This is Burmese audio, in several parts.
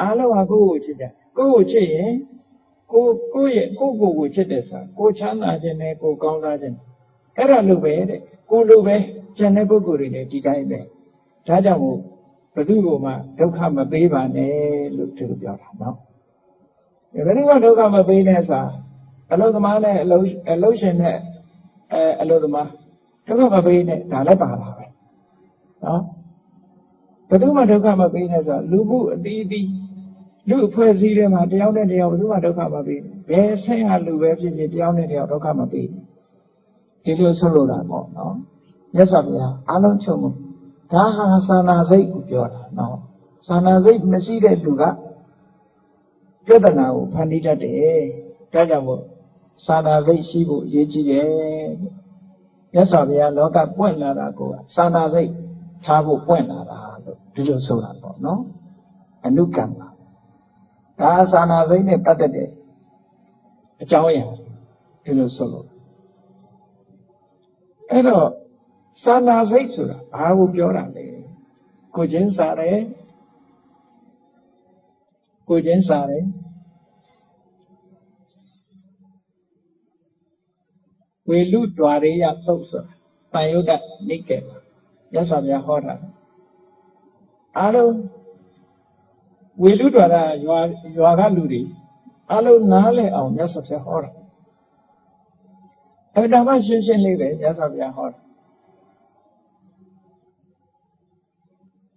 အားလုံးဟာကိုယ့်ကိုချစ်ကြကိုယ့်ကိုချစ်ရင်ကိုကိုယ့်ရဲ့ကိုယ့်ကိုယ်ကိုချစ်တယ်ဆိုတာကိုချမ်းသာခြင်းနဲ့ကိုကောင်းစားခြင်းအဲ့ဒါလိုပဲတဲ့ကိုလိုပဲကျန်တဲ့ပုဂ္ဂိုလ်တွေလည်းဒီတိုင်းပဲဒါကြောင့်မို့ဘယ်သူ့ကိုမှဒုက္ခမပေးပါနဲ့လို့သူပြောတာနော်ဘယ်သူမှဒုက္ခမပေးနဲ့ဆိုတာအလုသမားနဲ့အလုအလုရှင်နဲ့အဲအလုသမားဒုက္ခမပေးနဲ့ဒါလည်းပါတာပဲနော်ဘယ်သူမှဒုက္ခမပေးနဲ့ဆိုတာလူမှုအသီးသီး လူအဖွဲ့အစည်းတွေမှာတယောက်နဲ့တယောက်ဘယ်သူမှဒုက္ခမပေးဘူးဘယ်ဆင်းရဲလူပဲဖြစ်ဖြစ်တယောက်နဲ့တယောက်ဒုက္ခမပေးဘူးဒီလိုဆိုလိုတာပေါ့နော်မြတ်စွာဘုရားအလုံးချုံမှုဒါဟာသာနာစိတ်ကိုပြောတာနော်သာနာစိတ်မရှိတဲ့လူကပြဿနာကိုဖန်တီးတတ်တယ်ဒါကြောင့်မို့သာနာစိတ်ရှိဖို့အရေးကြီးတယ်မြတ်စွာဘုရားလောကပွင့်လာတာကိုသာနာစိတ်ထားဖို့ပွင့်လာတာလို့ဒီလိုဆိုတာပေါ့နော်အနုကမ္မ ဒါသာနာစိတ်နဲ့ပတ်သက်တဲ့အကြောင်းအရာဒီလိုဆိုလို့အဲ့တော့သာနာစိတ်ဆိုတာဘာကိုပြောတာလဲကိုချင်းစားတယ်ကိုချင်းစားတယ်ဝေလူတွာရေယသုတ်ဆိုတာတန်ယုဒ္ဓနိကေရသော်ဗျာဟောတာအားလုံး ဝေလူတွာရရွာရွာကလူတွေအားလုံးနားလည်အောင်မြတ်စွာဘုရားဟောတာအဲ့ဒါမှရှင်းရှင်းလေးပဲမြတ်စွာဘုရားဟောတာ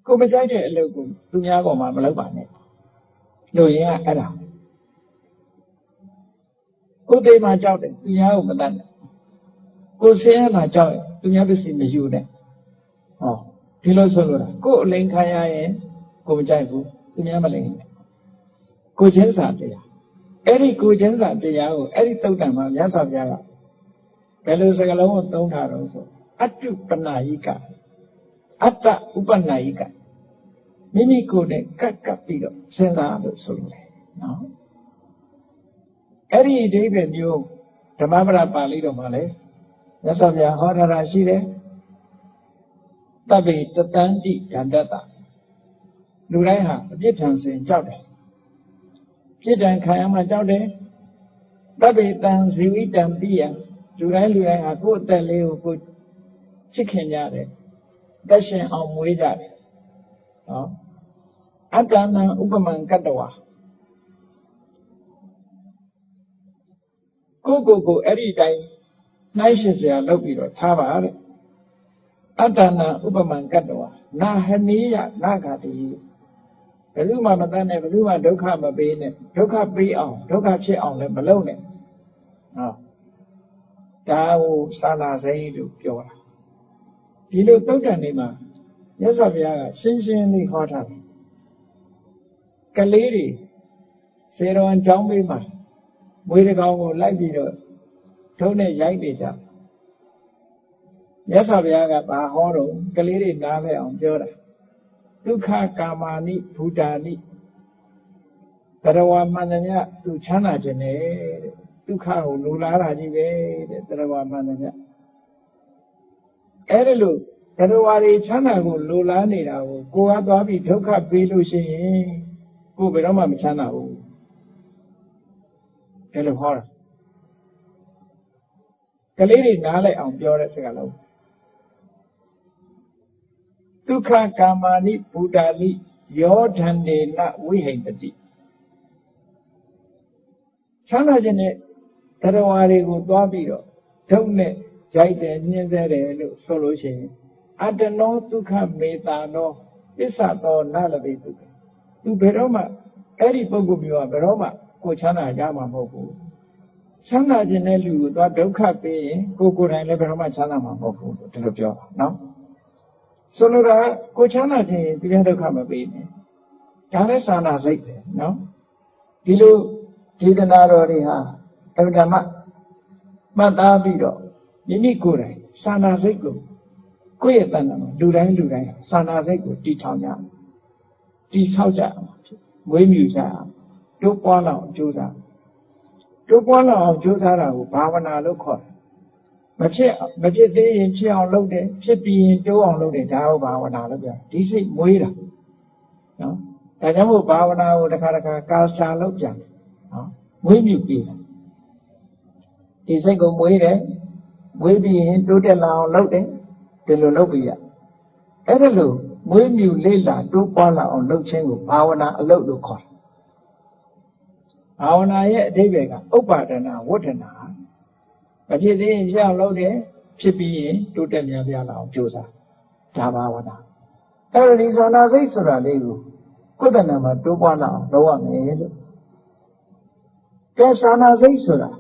ကိုမကြိုက်တဲ့အလုပ်ကိုသူများပေါ်မှာမလုပ်ပါနဲ့လို့ရင်ကအဲ့ဒါကိုသေးမှကြောက်တယ်သူများကိုမတတ်နဲ့ကိုဆင်းရဲမှကြောက်ရင်သူများပစ္စည်းမယူနဲ့ဟောဒီလိုဆိုလို့ကိုအလိန်ခံရရင်ကိုမကြိုက်ဘူး သူများမလိန်နဲ့ကိုချင်းစာတရားအဲ့ဒီကိုချင်းစာတရားကိုအဲ့ဒီတုတ်တံမှာမြတ်စွာဘုရားကဘယ်လိုစကားလုံးကိုသုံးတာတော့ဆိုအတုပနာယိကအတ္တဥပနာယိကမိမိကိုယ်နဲ့ကပ်ကပ်ပြီးတော့စဉ်းစားလို့ဆိုလို့လေနော်အဲ့ဒီအဓိပ္ပာယ်မျိုးဓမ္မပဒပါဠိတော်မှာလေမြတ်စွာဘုရားဟောထားတာရှိတယ်တပ္ပိတတန္တိဒန္တတ လူတိုင်းဟာအပြစ်ထံစဉ်ကြောက်တယ်ပြစ်ဒဏ်ခံရမှကြောက်တယ်တပ္ပိတံဇီဝိတံပိယလူတိုင်းလူတိုင်းဟာကိုယ့်အသက်လေးကိုကိုချစ်ခင်ကြတယ်သက်ရှင်အောင်မွေးကြတယ်နော်အတ္တနံဥပမံကတ္တဝါကိုကိုကိုအဲ့ဒီတိုင်းနှိုင်းရှင်စရာလုပ်ပြီးတော့ထားပါတဲ့အတ္တနံဥပမံကတ္တဝါနာဟနီယနာဂတိ ဘယ်သူမှမတတ်နဲ့ဘယ်သူမှဒုက္ခမပေးနဲ့ဒုက္ခပေးအောင်ဒုက္ခဖြစ်အောင်လည်းမလုပ်နဲ့ဟောဒါကိုသာနာစိတ်လို့ပြောတာဒီလိုတုတ်တန်နေမှာမြတ်စွာဘုရားကရှင်းရှင်းလေးဟောထားတယ်ကလေးတွေစေတော်အကြောင်းပေးမှာမွေးတကောင်ကိုလိုက်ပြီးတော့ထုံးနဲ့ရိုက်နေကြမြတ်စွာဘုရားကဘာဟောတော့ကလေးတွေနားလဲအောင်ပြောတာ ဒုက္ခကာမာနိဘူတာနိတရဝမှန်သမျှသူချမ်းသာခြင်းနဲ့တဲ့ဒုက္ခကိုလိုလားတာကြီးပဲတဲ့တရဝမှန်သမျှအဲ့ဒါလို့တရဝတွေချမ်းသာကိုလိုလားနေတာကိုကိုကသွားပြီးဒုက္ခပေးလို့ရှိရင်ကိုဘယ်တော့မှမချမ်းသာဘူးအဲ့လိုဟောတာကလေးတွေနားလိုက်အောင်ပြောတဲ့စကားလုံး ဒုက္ခကာမာနိဘူတာနိယောဓန္နေနဝိဟိတတိချမ်းသာခြင်းနဲ့တရားဝါတွေကိုသွားပြီးတော့ဒုက္ခနဲ့ရိုက်တယ်ညှင်းဆဲတယ်လို့ဆိုလို့ရှိရင်အတ္တနောဒုက္ခမေတာနောပစ္စသောနလဘေဒုက္ခသူဘယ်တော့မှအဲ့ဒီပုဂ္ဂိုလ်မျိုးကဘယ်တော့မှကိုချမ်းသာကြမှာမဟုတ်ဘူးချမ်းသာခြင်းတဲ့လူကိုသွားဒုက္ခပေးရင်ကိုကိုယ်တိုင်လည်းဘယ်တော့မှချမ်းသာမှာမဟုတ်ဘူးလို့ဒီလိုပြောတာနော် ဆိုလိုတာကိုချမ်းသာခြင်းဒီပြန်ဒုက္ခမပေးနဲ့ဒါလည်းသာနာစိတ်ပဲနော်ဒီလိုဒေသနာတော်တွေဟာအဗ္ဗဓမ္မမှတ်သားပြီးတော့မိမိကိုယ်တိုင်သာနာစိတ်ကိုကိုယ့်ရဲ့တဏ္ဍာမှာလူတိုင်းလူတိုင်းသာနာစိတ်ကိုတည်ထောင်ကြတည်ဆောက်ကြအောင်ဖြစ်ဝေးမြူကြအောင်တို့ပွားလောက်ကြိုးစားတို့ပွားလောက်အောင်ကြိုးစားတာကိုဘာဝနာလို့ခေါ်တယ် မဖြစ်မဖြစ်သေးရင်ဖြစ်အောင်လုပ်တယ်ဖြစ်ပြီးရင်တိုးအောင်လုပ်တယ်ဒါကိုဘာဝနာလို့ပြောဒီစိတ်မွေးတာနော်ဒါကြောင့်မို့ဘာဝနာကိုတစ်ခါတစ်ခါကာရှာလုပ်ပြန်တယ်နော်မွေးမြူပြီးတယ်ဒီစိတ်ကိုမွေးတယ်မွေးပြီးရင်တိုးတက်လာအောင်လုပ်တယ်ဒီလိုလုပ်ပြီးရအဲ့ဒါလို့မွေးမြူလေ့လာတိုးပွားလာအောင်လုပ်ခြင်းကိုဘာဝနာအလုပ်လို့ခေါ်တယ်ဘာဝနာရဲ့အဓိပ္ပာယ်ကဥပ္ပါဒနာဝဋ္ဌနာ မဖြစ်သေးရင်ရှောက်လုပ်တယ်ဖြစ်ပြီးရင်တိုးတက်များပြားလာအောင်ကြိုးစားဒါဘာဝနာအဲ့ဒါဒီဇာနာစိတ်ဆိုတာလေးကိုကိုယ်တဏ္ဍာမှာတိုးပွားလာအောင်လုပ်ရမယ်လို့ကဲဇာနာစိတ်ဆိုတာ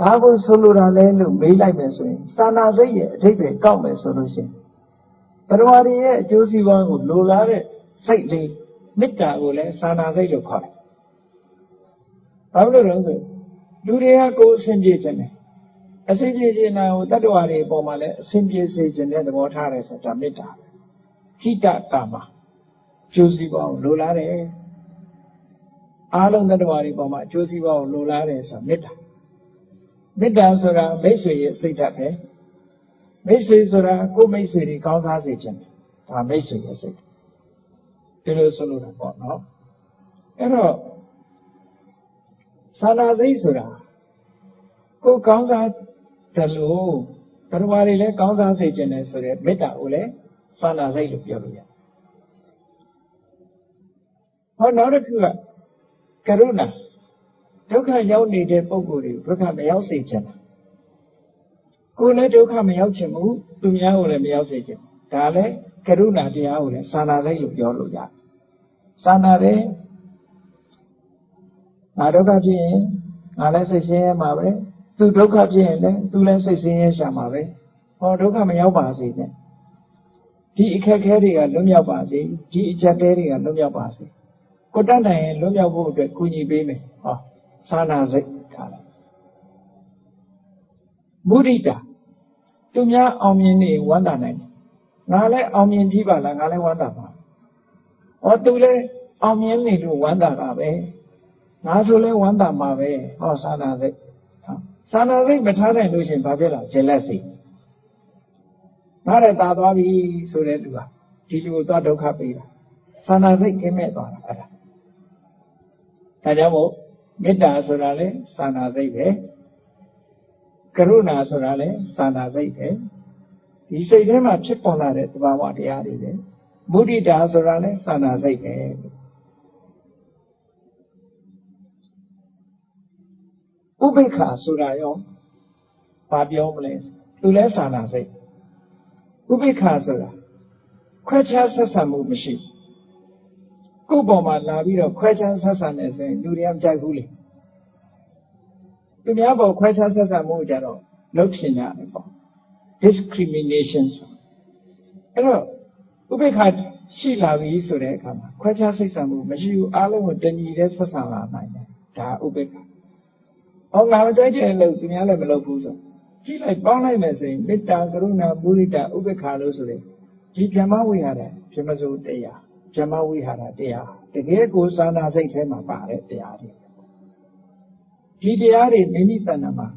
ဘာကိုဆိုလိုတာလဲလို့မေးလိုက်မယ်ဆိုရင်ဇာနာစိတ်ရဲ့အဓိပ္ပာယ်ကောက်မယ်ဆိုလို့ရှိရင်တရားရည်ရဲ့အကျိုးစီးပွားကိုလိုလားတဲ့စိတ်လေးမေတ္တာကိုလည်းဇာနာစိတ်လို့ခေါ်တယ်ဘာလို့လဲဆိုလူတွေကကိုယ်အစဉ်ပြေခြင်းတယ် အစဉ်ပြေခြင်းနာကိုတတ္တဝါတွေအပေါ်မှာလည်းအစဉ်ပြေစေခြင်းတဲ့သဘောထားတယ်ဆိုတာမေတ္တာဟိတကာမကျိုးစီးပွားကိုလိုလားတယ်အားလုံးတတ္တဝါတွေအပေါ်မှာအကျိုးစီးပွားကိုလိုလားတယ်ဆိုတာမေတ္တာမေတ္တာဆိုတာမိတ်ဆွေရဲ့စိတ်ဓာတ်ပဲမိတ်ဆွေဆိုတာကိုယ်မိတ်ဆွေတွေကောင်းစားစေခြင်းဒါမိတ်ဆွေရဲ့စိတ်ဒီလိုဆိုလိုတာပေါ့နော်အဲ့တော့သာနာစိတ်ဆိုတာကိုယ်ကောင်းစား တယ်လို့ဘယ်လိုတွေလဲကောင်းစားစေခြင်းလဲဆိုတဲ့မေတ္တာကိုလည်းသာနာစိတ်လို့ပြောလို့ရတယ်ဟောနောက်တစ်ခုကကရုဏာဒုက္ခရောက်နေတဲ့ပုံကိုယ်တွေဒုက္ခမရောက်စေချင်တာကိုယ်လည်းဒုက္ခမရောက်ချင်ဘူးသူများကိုလည်းမရောက်စေချင်ဒါလည်းကရုဏာတရားကိုလည်းသာနာစိတ်လို့ပြောလို့ရတယ်သာနာတယ်ငါဒုက္ခဖြစ်ရင်ငါလည်းစိတ်ဆင်းရဲမှာပဲ သူဒုက္ခဖြစ်ရင်လည်းသူလည်းစိတ်ဆင်းရဲရှာမှာပဲဟောဒုက္ခမရောက်ပါစေနဲ့ဒီအခက်ခဲတွေကလွတ်မြောက်ပါစေဒီအချက်တဲတွေကလွတ်မြောက်ပါစေကိုတတ်နိုင်ရင်လွတ်မြောက်ဖို့အတွက်ကူညီပေးမယ်ဟောသာနာစိတ်ထားတယ်မုဒိတာသူများအောင်မြင်နေဝမ်းသာနိုင်တယ်ငါလည်းအောင်မြင်ကြည့်ပါလားငါလည်းဝမ်းသာပါဟောသူလည်းအောင်မြင်နေလို့ဝမ်းသာတာပဲငါဆိုလဲဝမ်းသာမှာပဲဟောသာနာစိတ် သာနာစိတ်မထားနိုင်လို့ရှင်ဘာဖြစ်လာဂျယ်လက်စိတ်ငါလည်းตาသွားပြီဆိုတဲ့သူကဒီလူကိုသွားဒုက္ခပေးတာသာနာစိတ်ကင်းမဲ့သွားတာအဲ့ဒါဒါကြောင့်မို့မေတ္တာဆိုတာလဲသာနာစိတ်ပဲကရုဏာဆိုတာလဲသာနာစိတ်ပဲဒီစိတ်ထဲမှာဖြစ်ပေါ်လာတဲ့သဘာဝတရားတွေပဲမုဒိတာဆိုတာလဲသာနာစိတ်ပဲ ဥပိ္ပခာဆိုတာရောဘာပြောမလဲသူလဲသာနာစိတ်ဥပိ္ပခာဆိုတာခွဲခြားဆက်ဆံမှုမရှိကိုယ့်ပေါ်မှာလာပြီးတော့ခွဲခြားဆက်ဆံနေဆိုရင်လူတွေကမကြိုက်ဘူးလေသူများပေါ်ခွဲခြားဆက်ဆံမှုကြတော့လုပ်ဖြစ်ကြတယ်ပေါ့ discrimination ဆိုအဲ့တော့ဥပိ္ပခာရှိလာပြီဆိုတဲ့အခါမှာခွဲခြားဆက်ဆံမှုမရှိဘူးအားလုံးကိုတညီတဲ့ဆက်ဆံလာနိုင်တယ်ဒါဥပိ္ပခာ ဟောငါမကြိုက်တဲ့လို့သူများလည်းမလုပ်ဘူးဆိုကြည့်လိုက်ပေါင်းလိုက်မယ်ဆိုရင်မေတ္တာကရုဏာမုဒိတာဥပေက္ခလို့ဆိုရင်ဒီဗြဟ္မဝိဟာရဗြဟ္မစိုးတရားဗြဟ္မဝိဟာရတရားတကယ်ကိုသာနာစိတ်ထဲမှာပါတဲ့တရားတွေဒီတရားတွေမိမိတဏ္ဍာမှာ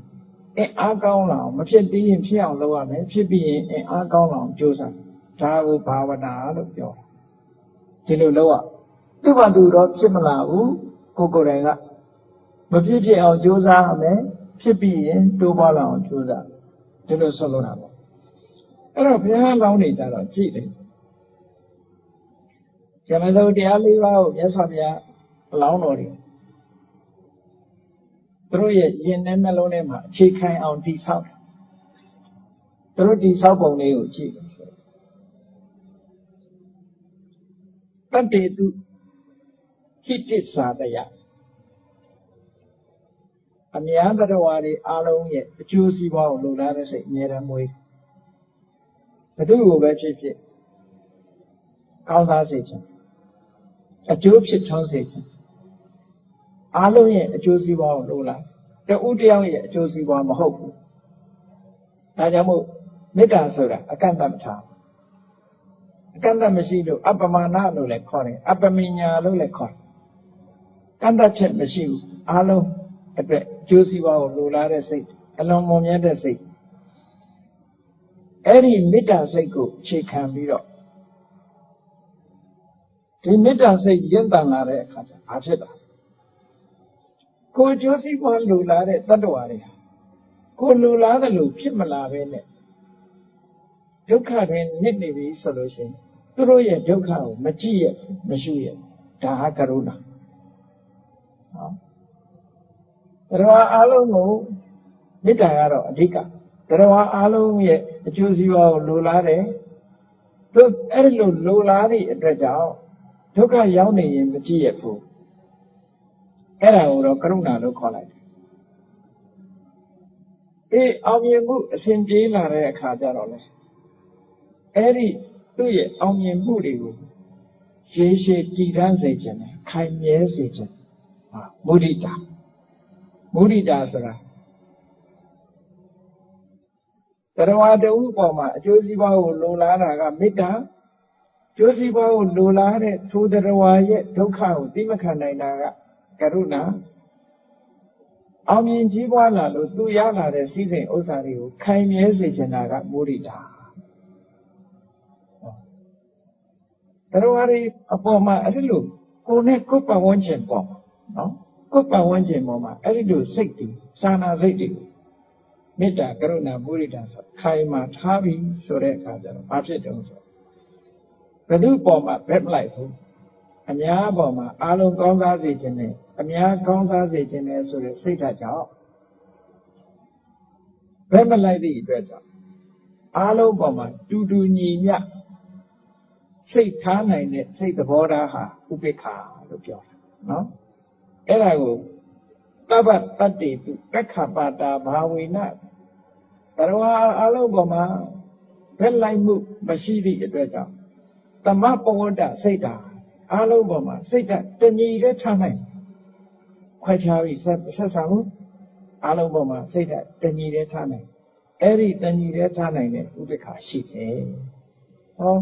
အင်အားကောင်းလာအောင်မဖြစ်သေးရင်ဖြစ်အောင်လုပ်ရမယ်ဖြစ်ပြီးရင်အင်အားကောင်းလာအောင်ကြိုးစားဒါကိုဘာဝနာလို့ပြောတာဒီလိုလုပ်ရသူ့ဘာသူတော့ဖြစ်မလာဘူးကိုကိုယ်တိုင်က မဖြစ်ဖြစ်အောင်ကြိုးစားရမယ်ဖြစ်ပြီးရင်တိုးပွားလာအောင်ကြိုးစားဒီလိုဆိုလိုတာပေါ့အဲ့တော့ဘုရားလောင်းနေကြတော့ကြည့်တယ်ဇမသုတရားလေးပါးကိုမြတ်စွာဘုရားအလောင်းတော်တွေသူတို့ရဲ့ရင်ထဲနှလုံးထဲမှာအခြေခံအောင်တည်ဆောက်တယ်သူတို့တည်ဆောက်ပုံလေးကိုကြည့်တယ်ဆိုတတ္တေတုဟိတ္တသာတယ အများတရဝါတွေအားလုံးရဲ့အကျိုးစီးပွားကိုလိုလားတဲ့စိတ်အမြဲတမ်းမွေးဘသူ့ကိုပဲဖြစ်ဖြစ်ကောင်းစားစေခြင်းအကျိုးဖြစ်ထွန်းစေခြင်းအားလုံးရဲ့အကျိုးစီးပွားကိုလိုလားတဦးတယောက်ရဲ့အကျိုးစီးပွားမဟုတ်ဘူးဒါကြောင့်မို့မေတ္တာဆိုတာအကန့်အသတ်မထားအကန့်အသတ်မရှိလို့အပ္ပမာဏလို့လည်းခေါ်တယ်အပ္ပမညာလို့လည်းခေါ်တယ်ကန့်သတ်ချက်မရှိဘူးအားလုံးအတွက် ကျိုးစီးပွားကိုလိုလားတဲ့စိတ်အလွန်မွန်မြတ်တဲ့စိတ်အဲ့ဒီမေတ္တာစိတ်ကိုအခြေခံပြီးတော့တဒီမေတ္တာစိတ်ရင့်တန်လာတဲ့အခါကျဘာဖြစ်တာကိုကျိုးစီးပွားလူလာတဲ့တတ္တဝါတွေဟာကိုလူလာတယ်လို့ဖြစ်မလာပဲနဲ့ဒုက္ခတွင်နစ်နေပြီဆိုလို့ရှိရင်သူတို့ရဲ့ဒုက္ခကိုမကြည့်ရမရှိရဒါဟာကရုဏာဟော တရားအလုံးကိုမေတ္တာကတော့အဓိကတရားအလုံးရဲ့အကျိုးစီးပွားကိုလိုလားတယ်သူအဲ့ဒီလိုလိုလားတဲ့အတွက်ကြောင့်ဒုက္ခရောက်နေရင်မကြည့်ရဘူးအဲ့ဒါကိုတော့ကရုဏာလို့ခေါ်လိုက်တယ်အေးအောင်မြင်မှုအစဉ်ပြေးလာတဲ့အခါကျတော့လေအဲ့ဒီသူ့ရဲ့အောင်မြင်မှုတွေကိုရေရှည်တည်တံ့စေခြင်းနဲ့ခိုင်မြဲစေခြင်းဟာမုဒိတာ မုဒိတာဆိုတာတရားတူပေါ်မှာအကျိုးစီးပွားကိုလိုလားတာကမေတ္တာကျိုးစီးပွားကိုလိုလားတဲ့ထိုတရားရဲ့ဒုက္ခကိုသိမခံနိုင်တာကကရုဏာအောင်မြင်ကြီးပွားလာလို့သူရလာတဲ့စီးစိမ်ဥစ္စာတွေကိုခိုင်မြဲစေချင်တာကမုဒိတာတရားတွေအပေါ်မှာအဲ့ဒီလိုကိုယ်နဲ့ကိုယ်ပတ်ဝန်းကျင်ပေါ်နော် ကိုယ်ပတ်ဝန်းကျင်ပေါ်မှာအဲ့ဒီလိုစိတ်တွေစာနာစိတ်တွေမေတ္တာကရုဏာမုဒိတာဆိုခိုင်မာထားပြီဆိုတဲ့အခါကျတော့ဘာဖြစ်တုံးဆိုဘယ်သူပေါ်မှာဘက်မလိုက်ဘူးအများပေါ်မှာအာလုံးကောင်းစားစေခြင်းနဲ့အများကောင်းစားစေခြင်းနဲ့ဆိုတဲ့စိတ်ဓာတ်ကြောင့်ဘက်မလိုက်သည့်အတွက်ကြောင့်အာလုံးပေါ်မှာတူတူညီမျှစိတ်ထားနိုင်တဲ့စိတ်သဘောထားဟာဥပိ္ပခာလို့ပြောတာနော် အဲ့ဒါကိုတပ္ပတတ္တိတုပက္ခပါတာဘာဝေနဘရဝအလုံးပေါ်မှာဘက်လိုက်မှုမရှိသည့်အတွက်ကြောင့်တမပဝတ္တစိတ်ဓာတ်အလုံးပေါ်မှာစိတ်ဓာတ်တညီတဲ့ထားနိုင်ခွဲခြားပြီးဆက်ဆံမှုအလုံးပေါ်မှာစိတ်ဓာတ်တညီတဲ့ထားနိုင်အဲ့ဒီတညီတဲ့ထားနိုင်တဲ့ဥပ္ပခါရှိတယ်ဟော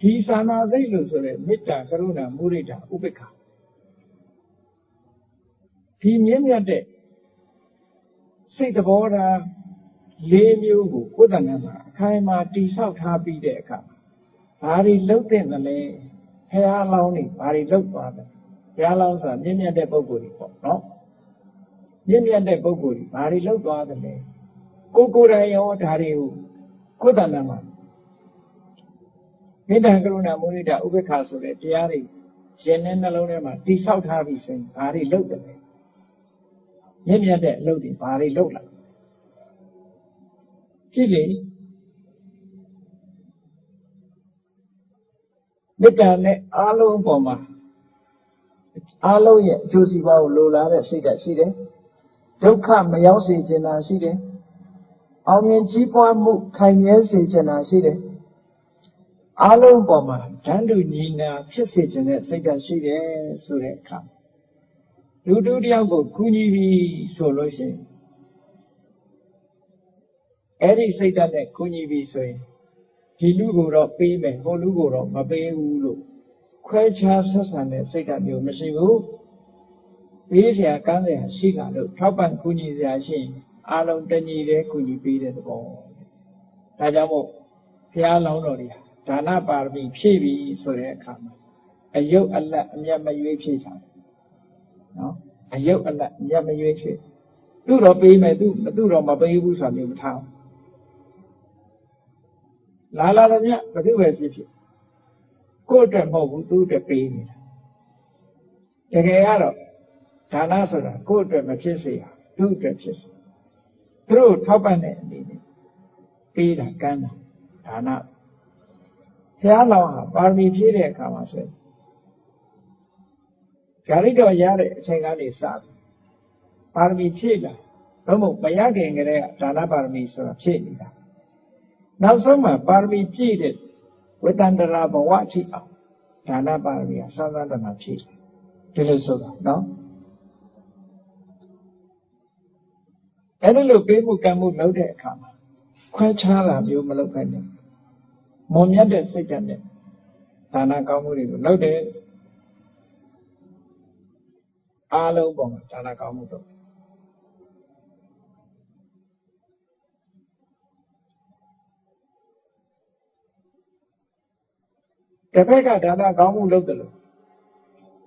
ဒီသာနာစိတ်လို့ဆိုတဲ့မေတ္တာကရုဏာမုဒိတာဥပ္ပခါ ဒီမြင့်မြတ်တဲ့စိတ်သဘောထားလေးမျိုးကိုကိုယ်တဏ္ဍာမှာအခိုင်အမာတိဆောက်ထားပြီးတဲ့အခါဘာတွေလှုပ်တဲ့လဲဖះလောင်းနေဘာတွေလှုပ်သွားတယ်ဘုရားလောင်းဆိုတာမြင့်မြတ်တဲ့ပုဂ္ဂိုလ်တွေပေါ့နော်မြင့်မြတ်တဲ့ပုဂ္ဂိုလ်တွေဘာတွေလှုပ်သွားတယ်လဲကိုကိုယ်တိုင်ရောဒါတွေကိုကိုယ်တဏ္ဍာမှာမေတ္တာကရုဏာမုဒိတာဥပေက္ခဆိုတဲ့တရားတွေရှင်တဲ့နှလုံးထဲမှာတိဆောက်ထားပြီးဆိုရင်ဘာတွေလုပ်တယ်လဲ မြင့်မြတ်တဲ့အလုပ်တွေဘာတွေလုပ်လာကြည့်လေမေတ္တာနဲ့အားလုံးအပေါ်မှာအားလုံးရဲ့အကျိုးစီးပွားကိုလိုလားတဲ့စိတ်ဓာတ်ရှိတယ်ဒုက္ခမရောက်စေချင်တာရှိတယ်အောင်မြင်ကြီးပွားမှုခိုင်မြဲစေချင်တာရှိတယ်အားလုံးပေါ်မှာဓာတ်တူညီနာဖြစ်စေခြင်းတဲ့စိတ်ဓာတ်ရှိတယ်ဆိုတဲ့အခါ လူတူတယောက်ကိုကူညီပြီဆိုလို့ရှိရင်အဲ့ဒီစိတ်ဓာတ်နဲ့ကူညီပြီဆိုရင်ဒီလူကိုတော့ပေးမယ်ဟိုလူကိုတော့မပေးဘူးလို့ခွဲခြားဆက်ဆံတဲ့စိတ်ဓာတ်မျိုးမရှိဘူးပေးစရာကမ်းစရာရှိတာလို့ထောက်ပံ့ကူညီစရာရှိရင်အလုံးတညီတည်းကူညီပေးတဲ့သဘောဒါကြောင့်မို့ဘုရားလောင်းတော်တွေဟာဒါနပါရမီဖြည့်ပြီဆိုတဲ့အခါမှာအယုတ်အလတ်အမျက်မရွေးဖြည့်ချတယ် နော်အယုတ်အလတ်အမျက်မရွေးဖြည့်သူ့တော့ပေးမယ်သူသူ့တော့မပေးဘူးဆိုတာမျိုးမထားလာလာတဲ့မြတ်ဘယ်သူပဲဖြစ်ဖြစ်ကိုယ့်အတွက်မဟုတ်ဘူးသူ့အတွက်ပေးနေတာတကယ်ကတော့ဒါနဆိုတာကိုယ့်အတွက်မဖြစ်စေရသူ့အတွက်ဖြစ်စေသူတို့ထောက်ပံ့တဲ့အနေနဲ့ပေးတာကမ်းတာဒါနဘုရားလောင်းဟာပါရမီဖြည့်တဲ့အခါမှာဆိုရင် ဂါရိတော်ရတဲ့အချိန်ကနေစပြီပါရမီဖြည့်လာတော့မဟုတ်မရခင်ကတည်းကဒါနပါရမီဆိုတာဖြည့်နေတာနောက်ဆုံးမှာပါရမီပြည့်တဲ့ဝေတန္တရာဘဝအထိအောင်ဒါနပါရမီကစမ်းစမ်းတမဖြည့်ဒီလိုဆိုတာနော်အဲ့ဒီလိုပေးမှုကံမှုလုပ်တဲ့အခါမှာခွဲခြားတာမျိုးမလုပ်ခိုင်းနဲ့မွန်မြတ်တဲ့စိတ်ဓာတ်နဲ့ဒါနကောင်းမှုတွေကိုလုပ်တယ် အားလုံးပေါ်မှာဒါနကောင်းမှုတော့တတစ်ဖက်ကဒါနကောင်းမှုလုပ်တယ်လို့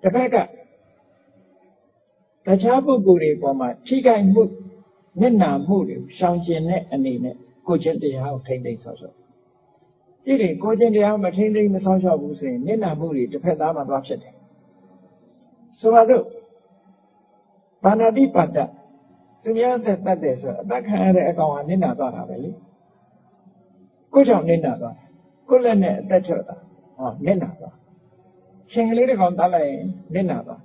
တစ်ဖက်ကတခြားပုဂ္ဂိုလ်တွေပေါ်မှာထိခိုက်မှုမျက်နာမှုတွေရှောင်ကျင်တဲ့အနေနဲ့ကိုချင်းတရားကိုထိမ့်သိမ့်ဆောက်ရှောက်ကြည့်တယ်ကိုချင်းတရားမထိမ့်သိမ့်မဆောက်ရှောက်ဘူးဆိုရင်မျက်နာမှုတွေတစ်ဖက်သားမှာသွားဖြစ်တယ်ဆိုပါစို့ ဘာနာတိပါတ္တသူများသက်တတ်တယ်ဆိုအသက်ခံရတဲ့အကောင်ကနစ်နာသွားတာပဲလေကိုကြောင့်နစ်နာသွားကိုလက်နဲ့အသက်ချော့တာဟောနစ်နာသွားရှင်ကလေးတစ်ကောင်တတ်လိုက်ရင်နစ်နာသွား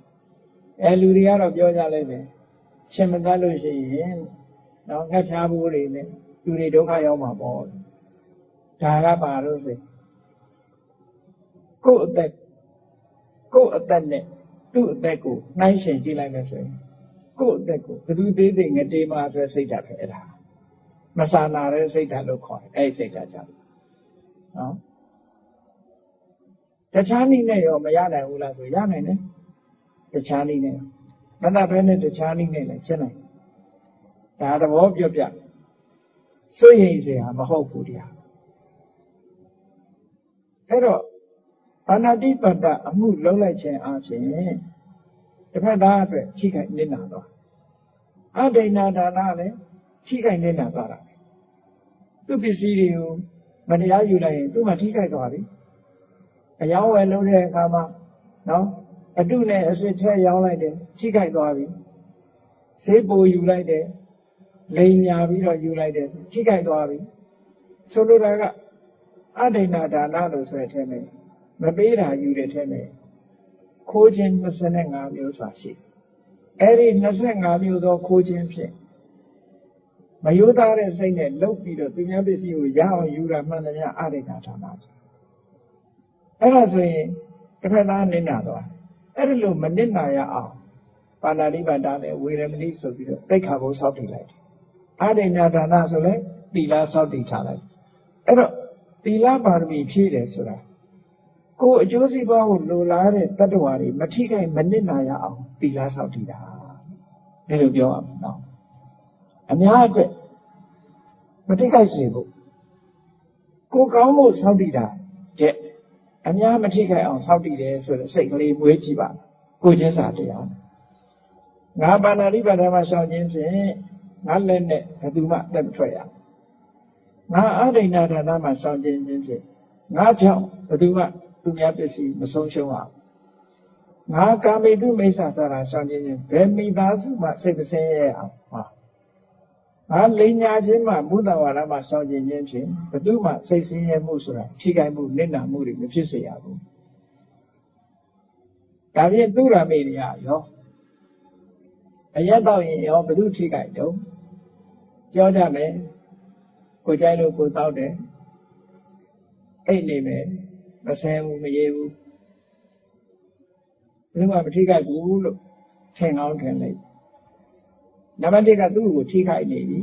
အဲလူတွေကတော့ပြောကြလိုက်တယ်ရှင်မတတ်လို့ရှိရင်နော်ငှက်ဖျားဘူးတွေနဲ့လူတွေဒုက္ခရောက်မှာပေါ့ဒါကပါလို့ဆိုကိုယ့်အသက်ကိုယ့်အသက်နဲ့သူ့အသက်ကိုနှိုင်းရှင်ကြည့်လိုက်မယ်ဆိုရင် ကိုယ့်အသက်ကိုဘယ်သူသေးသေးငတေးမှဆိုစိတ်ဓာတ်ပဲအဲ့ဒါမဆာနာတဲ့စိတ်ဓာတ်လို့ခေါ်တယ်အဲ့ဒီစိတ်ဓာတ်ကြောင့်နော်တခြားနည်းနဲ့ရောမရနိုင်ဘူးလားဆိုရနိုင်တယ်တခြားနည်းနဲ့မတတ်ဘဲနဲ့တခြားနည်းနဲ့လည်းဖြစ်နိုင်ဒါသဘောပြောပြစွရင်စရာမဟုတ်ဘူးတရားအဲ့တော့ဘာနာတိပတ္တအမှုလုံးလိုက်ခြင်းအပြင် တစ်ဖက်သားအတွက်ချိခိုက်နစ်နာသွားအဒိဏဒါနလည်းချိခိုက်နစ်နာသွားတာသူပစ္စည်းတွေကိုမတရားယူလိုက်ရင်သူ့မှာထိခိုက်သွားပြီအယောင်းဝယ်လုပ်တဲ့အခါမှာနော်အတုနဲ့အစစ်ထဲရောင်းလိုက်တယ်ထိခိုက်သွားပြီဈေးပိုယူလိုက်တယ်လိန်ညာပြီးတော့ယူလိုက်တယ်ထိခိုက်သွားပြီဆိုလိုတာကအဒိဏဒါနလို့ဆိုတဲ့အထဲမှာမပေးတာယူတဲ့ထဲမှာ ခိုးခြင်း25မျိုးစွာရှိအဲ့ဒီ25မျိုးသောခိုးခြင်းဖြင့်မယိုးသားတဲ့စိတ်နဲ့လှုပ်ပြီးတော့သူများပစ္စည်းကိုရအောင်ယူတာမှန်တယ်များအရိဏဌာနအဲ့ဒါဆိုရင်တစ်ဖက်သားနစ်နာသွားအဲ့ဒီလိုမနစ်နာရအောင်ပါဏာတိပါဒနဲ့ဝေရမဏိဆိုပြီးတော့တိတ်ခါဖို့စောင့်တည်လိုက်တယ်အရိဏဌာနဆိုလဲသီလစောင့်တည်ထားလိုက်အဲ့တော့သီလပါရမီဖြည့်တယ်ဆိုတာ ကိုယ်အကျိုးစီးပွားကိုလိုလားတဲ့တတ္တဝါတွေမထိခိုက်မနစ်နာရအောင်သီလစောင့်တည်တာဒီလိုပြောရမယ်နော်အများအတွက်မထိခိုက်စေဖို့ကိုကောင်းဖို့စောင့်တည်တာတဲ့အများမထိခိုက်အောင်စောင့်တည်တယ်ဆိုတဲ့စိတ်ကလေးမွေးကြည့်ပါကိုချင်းစာတရားငါပါဏာတိပါဒမှာရှောင်ခြင်းဖြင့်ငါလက်နဲ့ဘယ်သူမှတက်မထွက်ရငါအဒိဏဒါနမှာရှောင်ခြင်းဖြင့်ငါကြောင့်ဘယ်သူမှ သူများပစ္စည်းမဆုံးရှုံးအောင်ငါကာမိတုမိစ္ဆာစာရာရှောင်ခြင်းချင်းဘယ်မိသားစုမှစိတ်မဆင်းရဲအောင်ဟာငါလိညာချင်းမှဘုဒ္ဓဝါဒမှာရှောင်ခြင်းချင်းဖြင့်ဘယ်သူမှစိတ်ဆင်းရဲမှုဆိုတာထိခိုက်မှုနစ်နာမှုတွေမဖြစ်စေရဘူးဒါဖြင့်သူရမေရိယရောအရက်တော့ရင်ရောဘယ်သူထိခိုက်တော့ပြောကြမယ်ကိုကြိုက်လို့ကိုတောက်တယ်အိတ်နေမယ် မဆဲဘူးမရေဘူးဘယ်သူမှမထိခိုက်ဘူးလို့ထင်ကောင်းထင်လိုက်နံပါတ်1ကသူ့ကိုထိခိုက်နေပြီ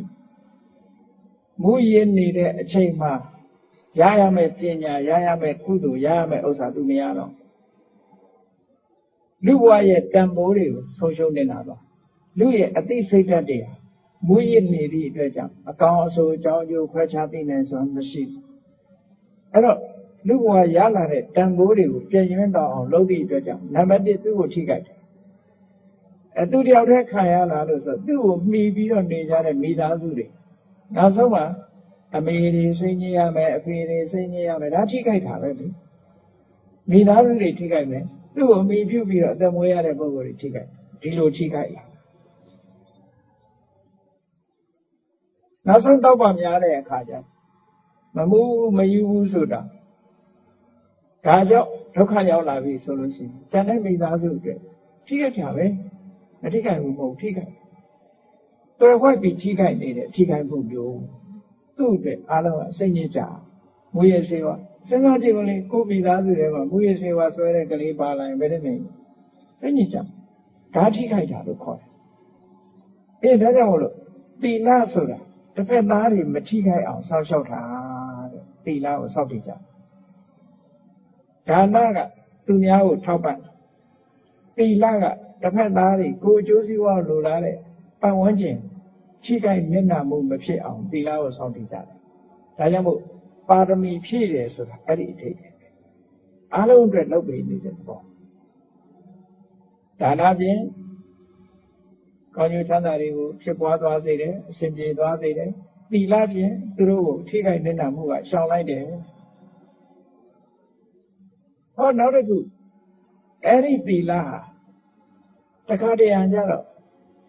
မူရင်းနေတဲ့အချိန်မှာရရမယ်ပညာရရမယ်ကုသိုလ်ရရမယ်ဥစ္စာသူမရတော့လူဘဝရဲ့တန်ဖိုးတွေကိုဆုံးရှုံးနေတာပါလူရဲ့အသိစိတ်ဓာတ်တွေမူရင်းနေသည့်အတွက်ကြောင့်အကောင်အဆိုးအကြောင်းအကျိုးခွဲခြားသိနိုင်စွာမရှိဘူးအဲ့တော့ လူဘဝရလာတဲ့တန်ဖိုးတွေကိုပြင်ရင်းတော့အောင်လုပ်သည့်အတွက်ကြောင့်နံပါတ်1သူ့ကိုထိခိုက်တယ်အဲသူတယောက်တည်းခံရလာလို့ဆိုသူ့ကိုမှီပြီးတော့နေကြတဲ့မိသားစုတွေနောက်ဆုံးမှာအမေတွေစိတ်ညစ်ရမယ်အဖေတွေစိတ်ညစ်ရမယ်ဒါထိခိုက်တာပဲလေမိသားစုတွေထိခိုက်မယ်သူ့ကိုမှီပြုပြီးတော့အသက်မွေးရတဲ့ပုဂ္ဂိုလ်တွေထိခိုက်ဒီလိုထိခိုက်လာနောက်ဆုံးတော့ပါများတဲ့အခါကျမမှုမယူဘူးဆိုတာ ဒါကြောင့်ဒုက္ခရောက်လာပြီဆိုလို့ရှိရင်ကျန်တဲ့မိသားစုတွေထိခိုက်ကြပဲမထိခိုက်ဘူးမဟုတ်ထိခိုက်တော်ခွက်ပြီးထိခိုက်နေတဲ့ထိခိုက်မှုမျိုးသူ့အတွက်အားလုံးအစိမ့်ညစ်ကြမူရစေဝစဉ်းစားကြည့်လို့လေကိုမိသားစုထဲမှာမူရစေဝဆွဲတဲ့ကလေးပါလာရင်ဘယ်တည်းနေစိမ့်ညစ်ကြဒါထိခိုက်တာလို့ခေါ်တယ်အေးဒါကြောင့်မလို့တိလဆိုတာတစ်ဖက်သားတွေမထိခိုက်အောင်စောင့်ရှောက်တာတဲ့တိလကိုစောင့်တည်ကြ ဒါနကသူများကိုထောက်ပံ့တိလကတစ်ဖက်သားတွေကိုအကျိုးစီးပွားလိုလားတဲ့ပတ်ဝန်းကျင်ချိခိုက်မျက်နှာမှုမဖြစ်အောင်သီလကိုစောင့်တည်ကြတယ်။ဒါကြောင့်မို့ပါရမီဖြည့်တယ်ဆိုတာအဲ့ဒီအထိပ်ပဲအားလုံးအတွက်လုပ်ပေးနေတဲ့သဘောဒါနာဖြင့်ကောင်းကျိုးချမ်းသာတွေကိုဖြစ်ပွားသွားစေတယ်အစဉ်ပြေသွားစေတယ်သီလဖြင့်သူတို့ကိုထိခိုက်နေတာမှုကရှောင်လိုက်တယ် ဟောနောက်တစ်ခုအဲ့ဒီသီလဟာတခါတရံကြတော့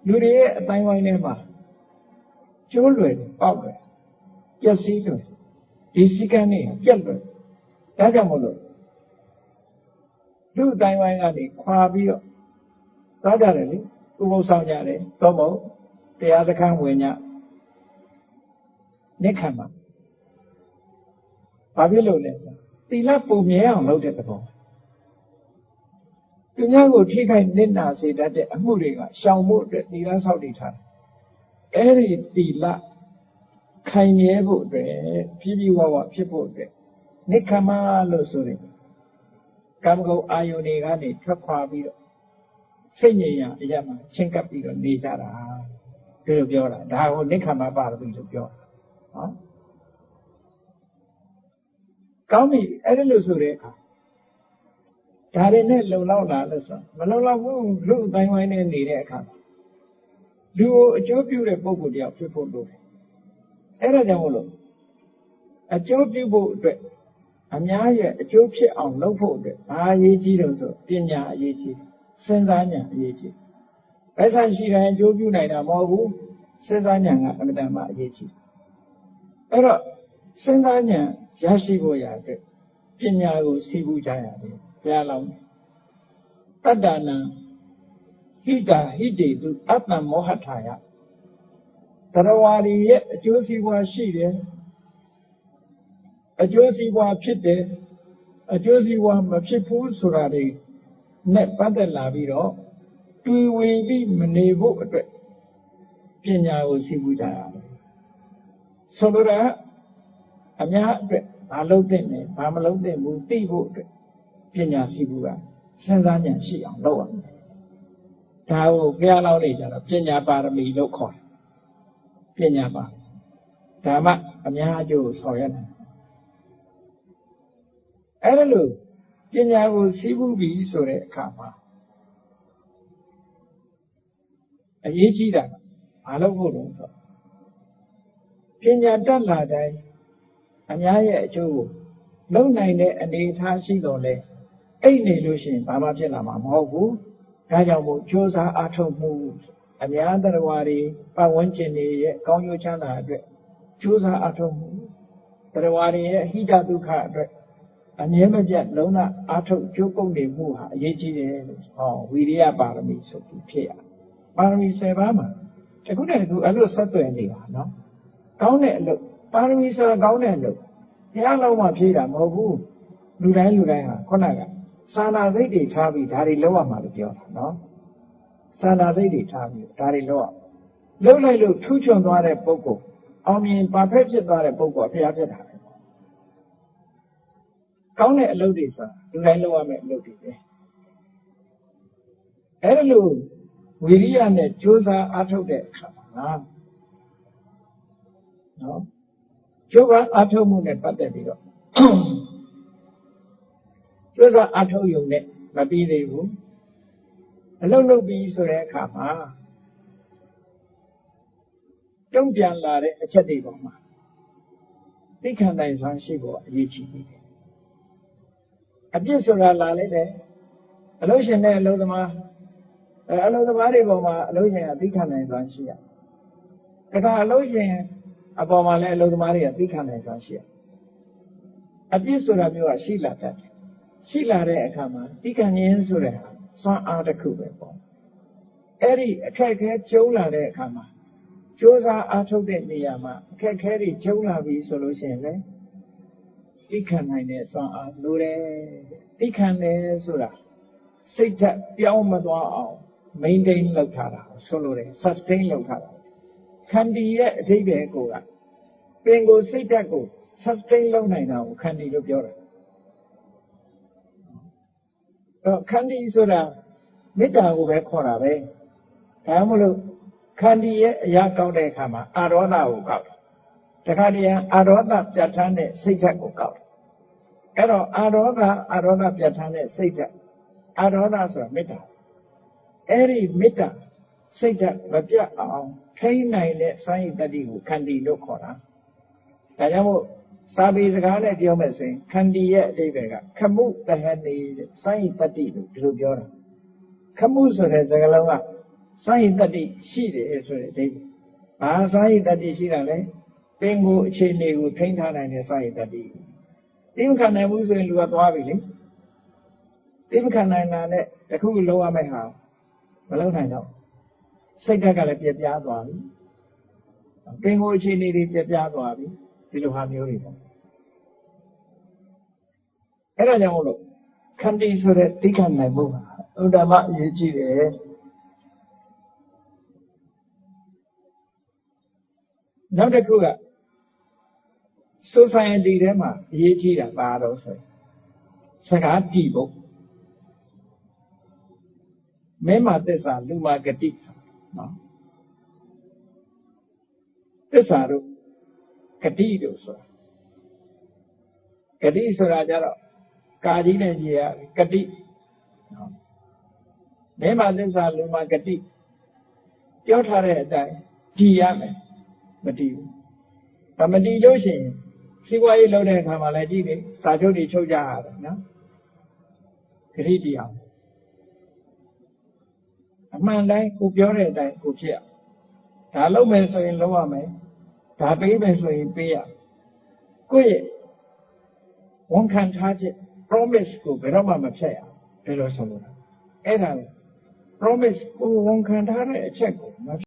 လူတွေရဲ့အတိုင်းဝိုင်းထဲမှာကျိုးလွယ်ပေါက်တယ်ပျက်စီးလွယ်ဒီစည်းကမ်းတွေပြက်လွယ်ဒါကြောင့်မို့လို့လူအတိုင်းဝိုင်းကနေခွာပြီးတော့သွားကြတယ်လေဥပုသ်ဆောင်ကြတယ်သို့မဟုတ်တရားစခန်းဝင်ကြနိခံမှာဘာဖြစ်လို့လဲဆို သီလပုံမြဲအောင်လုပ်တဲ့သဘောသူများကိုထိခိုက်နစ်နာစေတတ်တဲ့အမှုတွေကရှောင်ဖို့အတွက်သီလဆောက်တည်ထားတယ်အဲ့ဒီသီလခိုင်မြဲဖို့အတွက်ပြည့်ပြည့်ဝဝဖြစ်ဖို့အတွက်နိခမလို့ဆိုရင်ကာမဂုဏ်အာယုန်တွေကနေထွက်ခွာပြီးတော့စိတ်ငြိမ်ရအရာမှာချင်းကပ်ပြီးတော့နေကြတာဒီလိုပြောတာဒါကိုနိခမပါရမီလို့ပြောတာနော် ကောင်းပြီအဲ့ဒီလိုဆိုတဲ့အခါဒါတွေနဲ့လုံလောက်လာလို့ဆိုမလုံလောက်ဘူးလူအတိုင်းဝိုင်းနဲ့နေတဲ့အခါလူကိုအကျိုးပြုတဲ့ပုံကိုတယောက်ဖြစ်ဖို့လိုတယ်အဲ့ဒါကြောင့်မို့လို့အကျိုးပြုဖို့အတွက်အများရဲ့အကျိုးဖြစ်အောင်လုပ်ဖို့အတွက်ဘာအရေးကြီးတယ်ဆိုပညာအရေးကြီးစဉ်းစားဉာဏ်အရေးကြီးဘယ်ဆိုင်ရှိတိုင်းအကျိုးပြုနိုင်တာမဟုတ်ဘူးစဉ်းစားဉာဏ်ကအမှန်တမ်းမှအရေးကြီးအဲ့တော့ စဉ်းစားဉာဏ်ရရှိဖို့ရအတွက်ပညာကိုစီးပူးကြရတယ်ဘုရားလောင်းတတ္တနာဟိတာဟိတေတုအတ္တမောဟထာယတရဝါရီရဲ့အကျိုးစီးပွားရှိတယ်အကျိုးစီးပွားဖြစ်တယ်အကျိုးစီးပွားမဖြစ်ဘူးဆိုတာတွေနဲ့ပတ်သက်လာပြီးတော့တွေ့ဝေပြီးမနေဖို့အတွက်ပညာကိုစီးပူးကြရတယ်ဆိုလိုတာ အများအတွက်ဘာလုပ်တဲ့လဲဘာမလုပ်တဲ့ဘူးသိဖို့အတွက်ပညာစီးပူးကစဉ်းစားဉာဏ်ရှိအောင်လုပ်ရမယ်ဒါကိုဘုရားလောက်နေကြတော့ပညာပါရမီလို့ခေါ်တယ်ပညာပါဒါမှအများအကျိုးဆောင်ရွက်နိုင်အဲ့ဒါလို့ပညာကိုစီးပူးပြီးဆိုတဲ့အခါမှာအရေးကြီးတာဘာလို့ဖို့လို့ဆိုပညာတက်လာတိုင်း အများရဲ့အကျိုးကိုလုံနိုင်တဲ့အနေအထားရှိတော်လဲအဲ့နေလို့ရှိရင်ဘာမှဖြစ်လာမှာမဟုတ်ဘူးဒါကြောင့်မို့ကြိုးစားအားထုတ်မှုအများတရဝါတွေပတ်ဝန်းကျင်တွေရဲ့ကောင်းကျိုးချမ်းသာအတွက်ကြိုးစားအားထုတ်မှုတရဝါတွေရဲ့ဟိတဒုက္ခအတွက်အမြဲမပြတ်လုံးဝအားထုတ်ကြိုးကုပ်နေမှုဟာအရေးကြီးတယ်လို့ဟောဝိရိယပါရမီဆိုပြီးဖြစ်ရပါရမီ10ပါးမှာတခုတည်းသူအဲ့လိုဆက်သွယ်နေတာနော်ကောင်းတဲ့အလုပ် ပါရမီဆိုတာကောင်းတဲ့အလုပ်ဘုရားလုံးမှဖြေးတာမဟုတ်ဘူးလူတိုင်းလူတိုင်းဟာခုနကစာနာစိတ်တွေထားပြီးဒါတွေလောက်ရမှာလို့ပြောတာနော်စာနာစိတ်တွေထားပြီးဒါတွေလောက်ရလောက်လိုက်လို့ထူးချွန်သွားတဲ့ပုဂ္ဂိုလ်အောင်မြင်ပါဖက်ဖြစ်သွားတဲ့ပုဂ္ဂိုလ်ဘုရားဖြစ်တာပဲကောင်းတဲ့အလုပ်တွေဆိုတာလူတိုင်းလုပ်ရမယ့်အလုပ်တွေပဲအဲ့လိုဝိရိယနဲ့ကြိုးစားအားထုတ်တဲ့အခါမှာနော် ကြိုးပမ်းအားထုတ်မှုနဲ့ပတ်သက်ပြီးတော့ကြိုးစားအားထုတ်ရုံနဲ့မပြီးသေးဘူးအလုပ်လုပ်ပြီးဆိုတဲ့အခါမှာတုံ့ပြန်လာတဲ့အချက်တွေပေါ်မှာသိခံနိုင်စွမ်းရှိဖို့အရေးကြီးတယ်အပြစ်ဆိုတာလာလိုက်တယ်အလုပ်ရှင်နဲ့အလုပ်သမားအလုပ်သမားတွေပေါ်မှာအလုပ်ရှင်ကသိခံနိုင်စွမ်းရှိရတခါအလုပ်ရှင် အပေါ်မှာလည်းအလုပ်သမားတွေကသိခံနိုင်စွမ်းရှိရအပြစ်ဆိုတာမျိုးကရှိလာတတ်တယ်ရှိလာတဲ့အခါမှာသိခံခြင်းဆိုတဲ့ဟာစွမ်းအားတစ်ခုပဲပေါ့အဲ့ဒီအခက်အခဲကျုံလာတဲ့အခါမှာစ조사အားထုတ်တဲ့နေရာမှာအခက်အခဲတွေကျုံလာပြီဆိုလို့ရှိရင်လည်းသိခံနိုင်တဲ့စွမ်းအားလိုတယ်သိခံတယ်ဆိုတာစိတ်ဓာတ်ပြောင်းမသွားအောင် maintain လုပ်ထားတာဆိုလိုတယ် sustain လုပ်ထားတာ ခန္တီရဲ့အထိပ္ပယ်ကိုကပင်ကိုစိတ်ဓာတ်ကို sustain လုပ်နိုင်တာကိုခန္တီလို့ပြောတာတော့ခန္တီဆိုတာမေတ္တာကိုပဲခေါ်တာပဲဒါမှမဟုတ်ခန္တီရဲ့အရာကောက်တဲ့အခါမှာအာရောဒကိုကောက်တယ်တခါတည်းအာရောဒပြဋ္ဌာန်းတဲ့စိတ်ဓာတ်ကိုကောက်တယ်အဲ့တော့အာရောဂအာရောဂပြဋ္ဌာန်းတဲ့စိတ်ဓာတ်အာရောဂဆိုတာမေတ္တာအဲ့ဒီမေတ္တာ စိတ်ဓာတ်မပြတ်အောင်ထိန်းနိုင်တဲ့စွမ်းရည်တတ္တိကိုခန္တီလို့ခေါ်တာဒါကြောင့်မို့စာပေစကားနဲ့ပြောမယ်ဆိုရင်ခန္တီရဲ့အဓိပ္ပာယ်ကခမှုတဟနေတဲ့စွမ်းရည်တတ္တိလို့ဒီလိုပြောတာခမှုဆိုတဲ့စကားလုံးကစွမ်းရည်တတ္တိရှိတယ်ဆိုတဲ့အဓိပ္ပာယ်ဘာစွမ်းရည်တတ္တိရှိတာလဲပင်ကိုအခြေအနေကိုထိန်းထားနိုင်တဲ့စွမ်းရည်တတ္တိတိမခံနိုင်ဘူးဆိုရင်လူကသွားပြီလေတိမခံနိုင်တာနဲ့တခုလုံးရမယ့်ဟာမလုံးနိုင်တော့ စိတ်ဓာတ်ကလည်းပြက်ပြားသွားပြီပင်ကိုအခြေအနေတွေပြက်ပြားသွားပြီဒီလိုဟာမျိုးတွေပေါ့အဲ့ဒါကြောင့်မလို့ခန္တီဆိုတဲ့သိခံနိုင်မှုဟာဥဒ္ဓမအရေးကြီးတယ်နောက်တစ်ခုက society ထဲမှာအရေးကြီးတာပါတော့ဆိုရင်စကားတည်ဖို့မဲမာသစ္စာလူမာဂတိ နော်သစ္စာတို့ဂတိတို့ဆိုတာဂတိဆိုတာကြတော့ကာကြီးနဲ့ကြီးရဂတိနော်မဲမာသစ္စာလူမာဂတိပြောထားတဲ့အတိုင်းကြည်ရမယ်မတည်ဘူး။ဒါမတည်လို့ရှိရင်စီးပွားရေးလုပ်တဲ့အခါမှာလည်းကြည့်လေစာချုပ်တွေချုပ်ကြရတယ်နော်။ဂရိတရား အမှန်တိုင်းကိုပြောတဲ့အတိုင်းကိုဖြစ်ရ။ဒါလုပ်မယ်ဆိုရင်လုပ်ရမယ်။ဒါပေးမယ်ဆိုရင်ပေးရ။ကိုယ့်ရဲ့ဝန်ခံထားချက် promise ကိုဘယ်တော့မှမဖြတ်ရဘူး။ဘယ်လိုဆိုလို့လဲ။အဲ့ဒါလေ promise ကိုဝန်ခံထားတဲ့အချက်ကိုမ